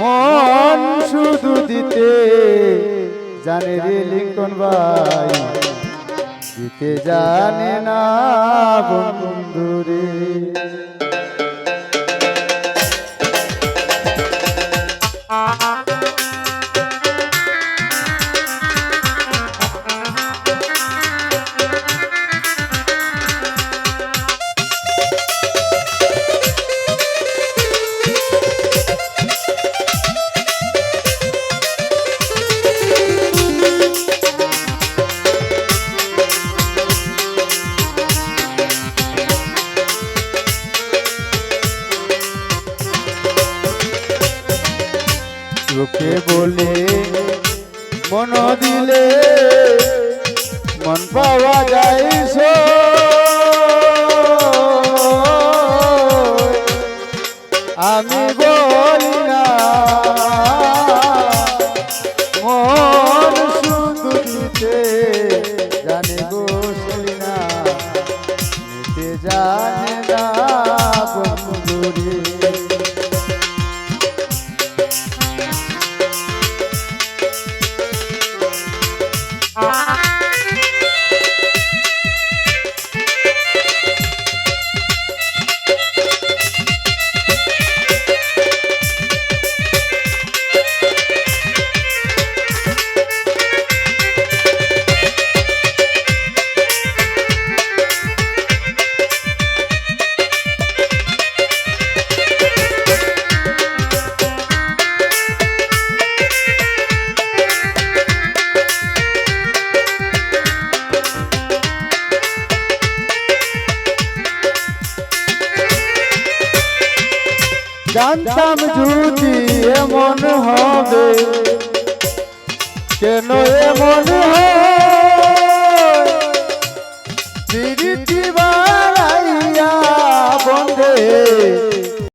মন শুধু দিতে জানে রে লিঙ্কন ভাই। দিতে জানে না বন্ধু রে লোকে বলে, মন দিলে মন পাওয়া যায় আমি বলি না, মন শুধু দিতে জানে গো না, নিতে জানে জানতাম যদি এমন হবে। কেন এমন প্রীতি